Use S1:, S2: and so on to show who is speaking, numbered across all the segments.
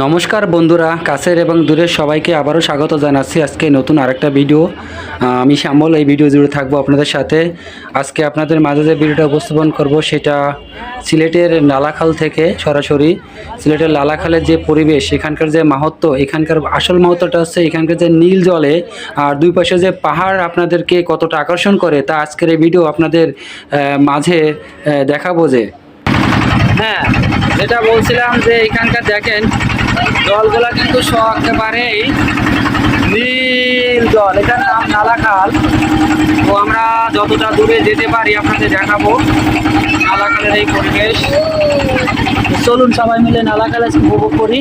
S1: নমস্কার বন্ধুরা, কাছের এবং দূরের সবাইকে আবারও স্বাগত জানাচ্ছি আজকে নতুন আরেকটা ভিডিও আমি শ্যামল, এই ভিডিও জুড়ে থাকব আপনাদের সাথে। আজকে আপনাদের মাঝে যে ভিডিওটা উপস্থাপন করব, সেটা সিলেটের লালাখাল থেকে সরাসরি। সিলেটের লালাখালের যে পরিবেশ, এখানকার যে মাহাত্ম এখানকার আসল মাহাত্মটা হচ্ছে এখানকার যে নীল জলে আর দুই পাশে যে পাহাড় আপনাদেরকে কতটা আকর্ষণ করে, তা আজকের এই ভিডিও আপনাদের মাঝে দেখাবো যে। হ্যাঁ যেটা বলছিলাম যে এখানকার দেখেন জলগুলা কিন্তু সব একেবারেই নীল জল এটার নাম নালাখাল। তো আমরা যতটা দূরে যেতে পারি আপনাদের দেখাবো। নালাখালের এই পরিবেশ। চলুন সবাই মিলে নালাখালে উপভোগ করি।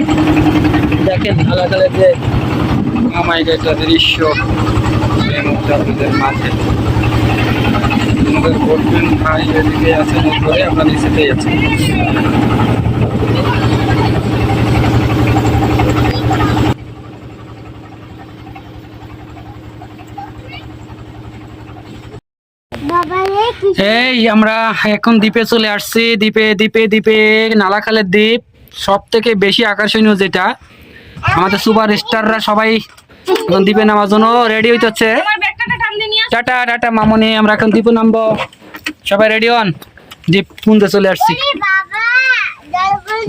S1: দেখেন নালাখালের যে আমায় একটা দৃশ্য আপনাদের মাঝে। আছেন আমরা নিচেতেই আছি
S2: বাবা রে কি
S1: এই আমরা এখন দ্বীপে চলে আসছি। দ্বীপে দ্বীপে দ্বীপে নালাখালের দ্বীপ। সব থেকে বেশি আকর্ষণীয় যেটা আমাদের সুপার স্টাররা সবাই এখন দ্বীপে নামার জন্য রেডি হইতেছে। টাটা টাটা মামনি আমরা এখন দ্বীপে নামবো। সবাই রেডি হন? দ্বীপ পুনতে চলে আসছি।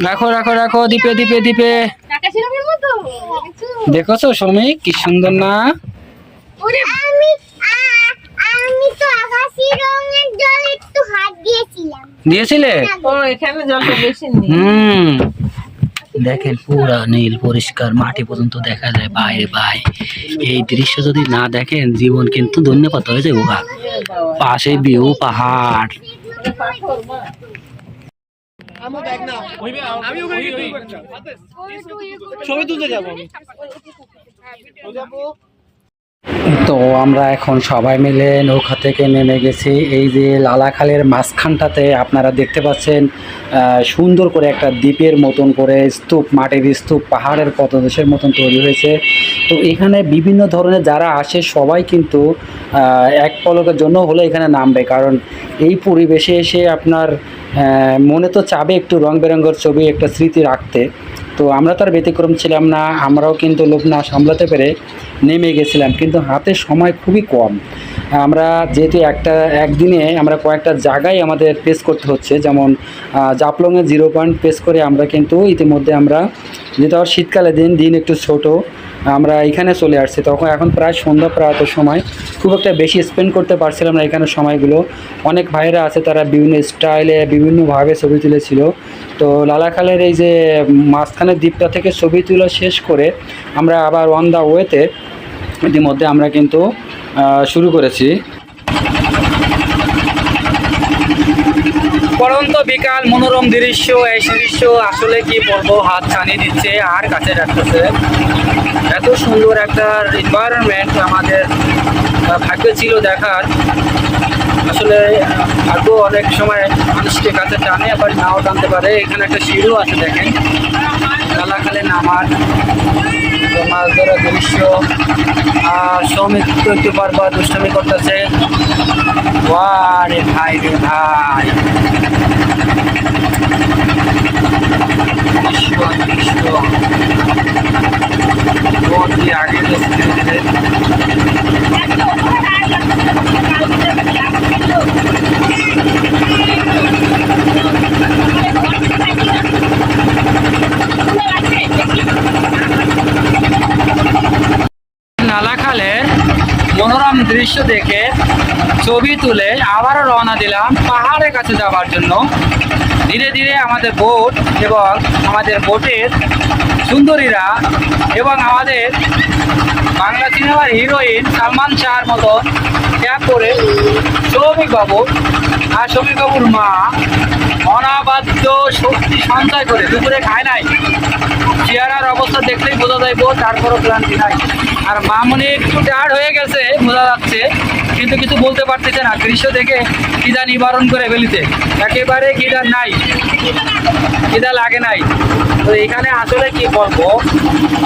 S1: রাখো রাখো রাখো দ্বীপে দ্বীপে দ্বীপে। দেখছ শ্রমিক? কি সুন্দর না
S2: আমি আ- আমি তো আকাশি রঙের জল একটু হাত দিয়েছিলাম
S1: দিয়েছিলে?
S3: ও এখানে জলটা বেশি নেই।
S1: হুম। দেখেন পুরা নীল পরিষ্কার মাটি পর্যন্ত দেখা যায়। বাইরে ভাই এই দৃশ্য যদি না দেখেন জীবন কিন্তু ধন্যবাদ হয়ে যাবে ওগা পাশে বিউ পাহাড়। তো আমরা এখন সবাই মিলে নৌকা থেকে নেমে গেছি। এই যে লালাখালের মাঝখানটাতে আপনারা দেখতে পাচ্ছেন সুন্দর করে একটা দ্বীপের মতন করে স্তূপ, মাটির স্তূপ, পাহাড়ের পদদেশের মতন তৈরি হয়েছে। তো এখানে বিভিন্ন ধরনের যারা আসে সবাই কিন্তু এক পলকের জন্য হলে এখানে নামবে। কারণ এই পরিবেশে এসে আপনার মনে তো চাবে একটু রং বেরঙের ছবি, একটা স্মৃতি রাখতে। তো আমরা তো আর ব্যতিক্রম ছিলাম না, আমরাও কিন্তু লোভ না সামলাতে পেরে নেমে গেছিলাম। কিন্তু হাতে সময় খুবই কম। আমরা যেহেতু একটা, একদিনে আমরা কয়েকটা জায়গায় আমাদের পেস করতে হচ্ছে, যেমন জাপলংয়ে জিরো পয়েন্ট পেস করে আমরা কিন্তু ইতিমধ্যে আমরা, যেহেতু আবার শীতকালে দিন দিন একটু ছোট, আমরা এখানে চলে আসছি। তখন এখন প্রায় সন্ধ্যা প্রায়ত সময়। খুব একটা বেশি স্পেন্ড করতে পারছিলাম না এখানে সময়গুলো। অনেক ভাইরা আছে, তারা বিভিন্ন স্টাইলে, বিভিন্নভাবে ছবি তুলেছিল। তো লালাখালের এই যে মাঝখানের দ্বীপটা থেকে ছবি তোলা শেষ করে আমরা আবার অন দ্য ওয়েতে ইতিমধ্যে আমরা কিন্তু শুরু করেছি। পরন্ত বিকাল মনোরম দৃশ্য, এই দৃশ্য আসলে কি বলব, হাত ছানিয়ে দিচ্ছে, আর কাছে রাখতেছে। এত সুন্দর একটা এনভায়রনমেন্ট আমাদের ভাগ্য ছিল দেখার। আসলে ভাগ্য অনেক সময় মানুষকে কাছে টানে, আবার নাও টানতে পারে। এখানে একটা সিঁড়িও আছে, দেখেন। লালাখালে নামার তো মাছ ধরার দৃশ্য তো একটু বারবার দুষ্টামি করতেছে। ভাই রে ভাই। দৃশ্য নালাখালের মনোরম দৃশ্য দেখে ছবি তুলে আবারও রওনা দিলাম পাহাড়ের কাছে যাওয়ার জন্য। ধীরে ধীরে আমাদের বোট এবং আমাদের বোটের সুন্দরীরা এবং আমাদের বাংলা সিনেমার হিরোইন সালমান শাহর মতো ক্যাব করে সৌমিক বাবু আর সৌমিক বাবুর মা অনাবাদ্য শক্তি সঞ্চয় করে, দুপুরে খায় নাই। চেহারার অবস্থা দেখলেই বোঝা যাইব তারপরও ক্লান্তি নাই। আর মামনি একটু টায়ার্ড হয়ে গেছে, বোঝা যাচ্ছে, কিন্তু কিছু বলতে পারতেছে না। দৃশ্য দেখে কিদা নিবারণ করে ফেলিতে একেবারে কিদা নাই, কিদা লাগে নাই। তো এখানে আসলে কি বলব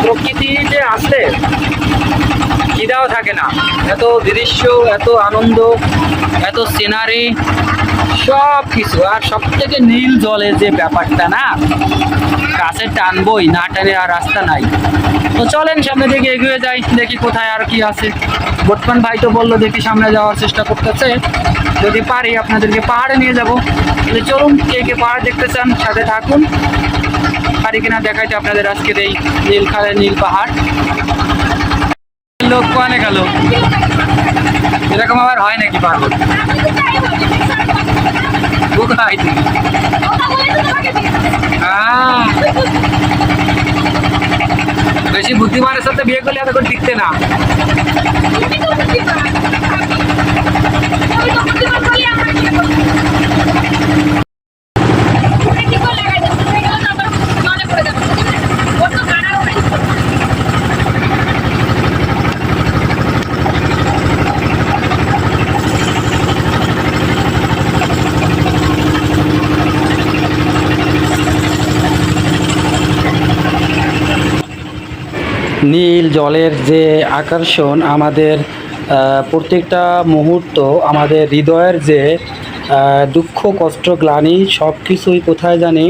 S1: প্রকৃতিতে আসলে খিদাও থাকে না। এত দৃশ্য, এত আনন্দ, এত সিনারি সব কিছু আর সব থেকে নীল জলের যে ব্যাপারটা না, গাছে টানবই, না টানে আর রাস্তা নাই। তো চলেন সামনে দিকে এগিয়ে যাই, দেখি কোথায় আর কি আছে। বর্তমান ভাই তো বলল, দেখি সামনে যাওয়ার চেষ্টা করতেছে। যদি পারি, আপনাদেরকে পাহাড়ে নিয়ে যাব। চলুন, কে কে পাহাড় দেখতে চান, সাথে থাকুন। পারি কিনা দেখাইতে আপনাদের আজকের এই নীল খালের নীল পাহাড়। লোক কোয়ানে গেল? এরকম আবার হয় নাকি পার্বত কোথায় তুমি? আহ, বেশি বুদ্ধিমানের সাথে বিয়ে করলে এত করে টিকতে না। নীল জলের যে আকর্ষণ আমাদের প্রত্যেকটা মুহূর্ত আমাদের হৃদয়ের যে দুঃখ, কষ্ট, গ্লানি সব কিছুই কোথায় জানি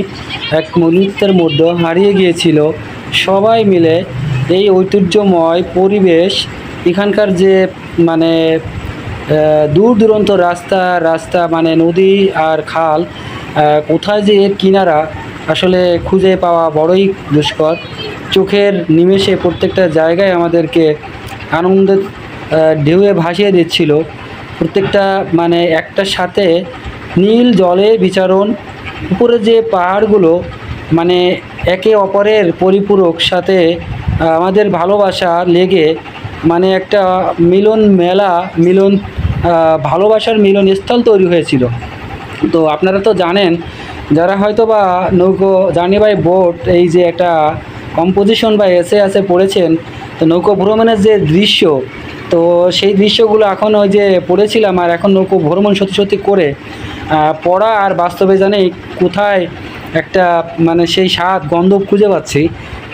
S1: এক মুহূর্তের মধ্যে হারিয়ে গিয়েছিল। সবাই মিলে এই ঐতিহ্যময় পরিবেশ, এখানকার যে মানে দূর দূরান্ত রাস্তা রাস্তা মানে নদী আর খাল কোথায় যে এর কিনারা আসলে খুঁজে পাওয়া বড়ই দুষ্কর। চোখের নিমেষে প্রত্যেকটা জায়গায় আমাদেরকে আনন্দের ঢেউয়ে ভাসিয়ে দিচ্ছিল। প্রত্যেকটা মানে একটার সাথে নীল জলে বিচারণ উপরে যে পাহাড়গুলো মানে একে অপরের পরিপূরক সাথে আমাদের ভালোবাসা লেগে মানে একটা মিলন মেলা, মিলন ভালোবাসার মিলন স্থল তৈরি হয়েছিল। তো আপনারা তো জানেন যারা হয়তো বা নৌকো, জার্নি বাই বোট, এই যে একটা কম্পোজিশন বা এসে আছে পড়েছেন, তো নৌকো ভ্রমণের যে দৃশ্য, তো সেই দৃশ্যগুলো এখন ওই যে পড়েছিলাম আর এখন নৌকো ভ্রমণ সত্যি সত্যি করে পড়া আর বাস্তবে জানি কোথায় একটা মানে সেই স্বাদ, গন্ধ খুঁজে পাচ্ছি।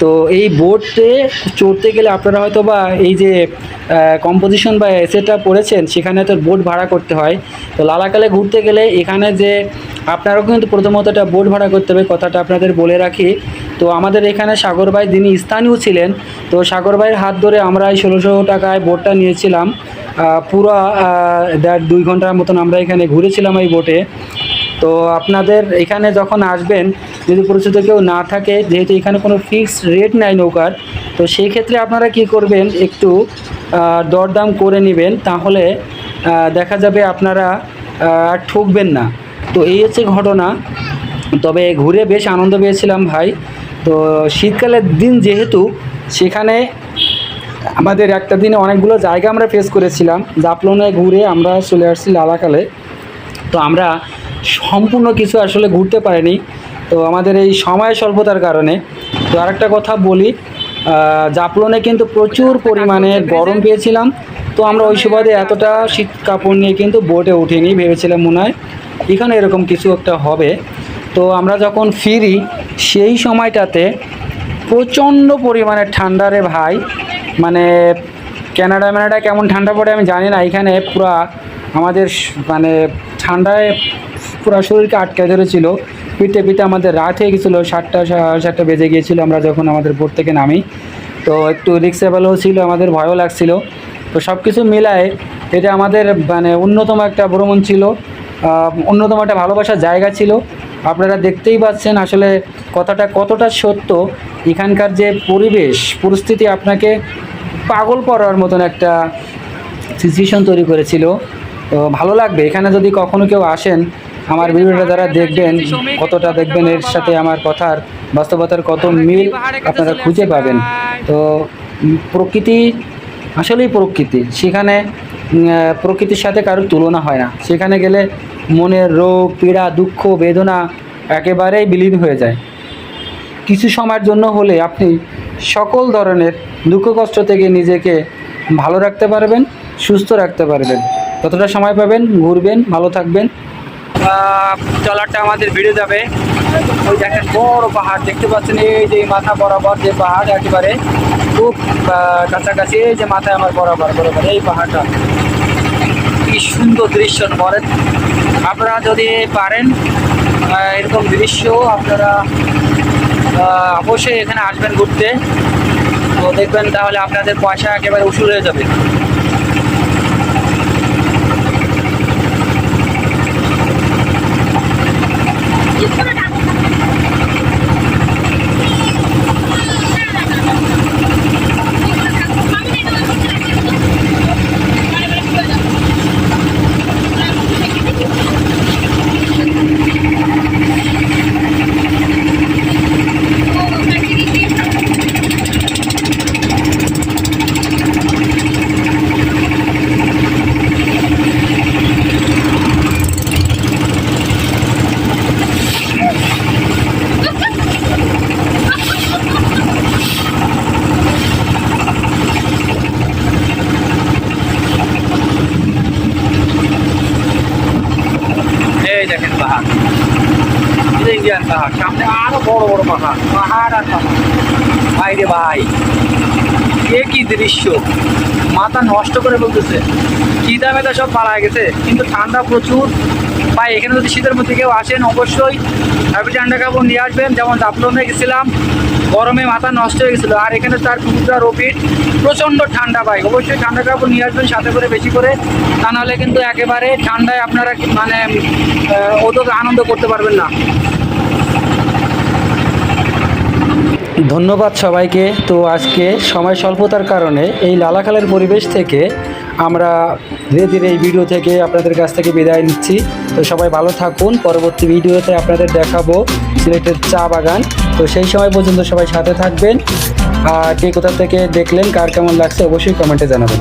S1: তো এই বোটে চড়তে গেলে আপনারা হয়তো বা এই যে কম্পোজিশন বা এসেটা পড়েছেন, সেখানে তো বোট ভাড়া করতে হয়। তো লালাকালে ঘুরতে গেলে এখানে যে আপনারাও কিন্তু প্রথমত একটা বোট ভাড়া করতে হবে, কথাটা আপনাদের বলে রাখি। তো আমাদের এখানে সাগর ভাই যিনি স্থানীয় ছিলেন, তো সাগর ভাইয়ের হাত ধরে আমরা এই ষোলোশো টাকায় বোটটা নিয়েছিলাম। পুরো দেড় দুই ঘণ্টার মতন আমরা এখানে ঘুরেছিলাম এই বোটে। তো আপনাদের এখানে যখন আসবেন, যদি পরিচিত কেউ না থাকে, যেহেতু এখানে কোনো ফিক্সড রেট নাই নৌকার, তো সেই ক্ষেত্রে আপনারা কি করবেন, একটু দরদাম করে নেবেন, তাহলে দেখা যাবে আপনারা ঠকবেন না। তো এই হচ্ছে ঘটনা। তবে ঘুরে বেশ আনন্দ পেয়েছিলাম ভাই। তো শীতকালের দিন যেহেতু, সেখানে আমাদের একটা দিনে অনেকগুলো জায়গা আমরা ফেস করেছিলাম। জাপলনে ঘুরে আমরা চলে আসছি লালাকালে। তো আমরা সম্পূর্ণ কিছু আসলে ঘুরতে পারিনি। তো আমাদের এই সময় স্বল্পতার কারণে। তো আরেকটা কথা বলি জাপলনে কিন্তু প্রচুর পরিমাণে গরম পেয়েছিলাম। তো আমরা ওই সুবাদে এতটা শীত কাপড় নিয়ে কিন্তু বোটে উঠিনি, ভেবেছিলাম মনে হয় এখানে এরকম কিছু একটা হবে। তো আমরা যখন ফিরি, সেই সময়টাতে প্রচণ্ড পরিমাণে ঠান্ডা রে ভাই। মানে ক্যানাডা ম্যানাডা কেমন ঠান্ডা পড়ে আমি জানি না, এখানে পুরা আমাদের মানে ঠান্ডায় পুরো শরীরকে আটকে ধরেছিল। পিঠে পিঠে আমাদের রাত হয়ে গেছিল, সাতটা সাতটা বেজে গিয়েছিল আমরা যখন আমাদের বোট থেকে নামি। তো একটু রিক্সেবলও ছিল, আমাদের ভয়ও লাগছিল। তো সব কিছু মিলায় এটা আমাদের মানে অন্যতম একটা ভ্রমণ ছিল। অন্যতম একটা ভালোবাসার জায়গা ছিল। আপনারা দেখতেই পাচ্ছেন আসলে কথাটা কতটা সত্য। এখানকার যে পরিবেশ, পরিস্থিতি আপনাকে পাগল করার মতন একটা সিচুয়েশন তৈরি করেছিল। তো ভালো লাগবে। এখানে যদি কখনো কেউ আসেন, আমার ভিডিওটা যারা দেখবেন, কতটা দেখবেন, এর সাথে আমার কথার বাস্তবতার কত মিল আপনারা খুঁজে পাবেন। তো প্রকৃতি আসলেই প্রকৃতি। সেখানে প্রকৃতির সাথে কারোর তুলনা হয় না। সেখানে গেলে মনের রোগ, পীড়া, দুঃখ, বেদনা একেবারেই বিলীন হয়ে যায়। কিছু সময়ের জন্য হলে আপনি সকল ধরনের দুঃখ, কষ্ট থেকে নিজেকে ভালো রাখতে পারবেন, সুস্থ রাখতে পারবেন। যতটা সময় পাবেন, ঘুরবেন, ভালো থাকবেন। চলারটা আমাদের বেড়ে যাবে। ওই দেখেন বড় পাহাড়, দেখতে পাচ্ছেন এই যে মাথা বরাবর যে পাহাড় একেবারে। খুব কাছাকাছি, এই যে মাথায় আমার বরাবর বরাবর এই পাহাড়টা। কি সুন্দর দৃশ্য, বলেন। আপনারা যদি পারেন এরকম দৃশ্য আপনারা অবশ্যই এখানে আসবেন ঘুরতে। তো দেখবেন তাহলে আপনাদের পয়সা একেবারে উসুল হয়ে যাবে এই দেখেন পাহাড় এটা ইন্ডিয়ান পাহাড় সামনে আরও বড় বড় পাহাড় পাহাড় আর পাহাড় ভাই রে ভাই। এ কি দৃশ্য? মাথা নষ্ট করে বলতেছে। কি তো সব পালা গেছে, কিন্তু ঠান্ডা প্রচুর। ভাই, এখানে যদি শীতের মধ্যে কেউ আসেন, অবশ্যই হ্যাপি ঠান্ডা কাপড় নিয়ে আসবেন। যেমন দাপলমে গেছিলাম, গরমে মাথা নষ্ট হয়ে গেছিল। আর এখানে তার টুকরা রবিট, প্রচণ্ড ঠান্ডা ভাই। অবশ্যই ঠান্ডা কাপড় নিয়ে আসবেন, সাথে করে বেশি করে। তা নাহলে কিন্তু একেবারে ঠান্ডায় আপনারা মানে অত আনন্দ করতে পারবেন না। ধন্যবাদ সবাইকে। তো আজকে সময় স্বল্পতার কারণে এই লালাখালের পরিবেশ থেকে আমরা ধীরে ধীরে এই ভিডিও থেকে আপনাদের কাছ থেকে বিদায় নিচ্ছি। তো সবাই ভালো থাকুন। পরবর্তী ভিডিওতে আপনাদের দেখাবো সিলেটের চা বাগান। তো সেই সময় পর্যন্ত সবাই সাথে থাকবেন। আর কে কোথা থেকে দেখলেন, কার কেমন লাগছে অবশ্যই কমেন্টে জানাবেন।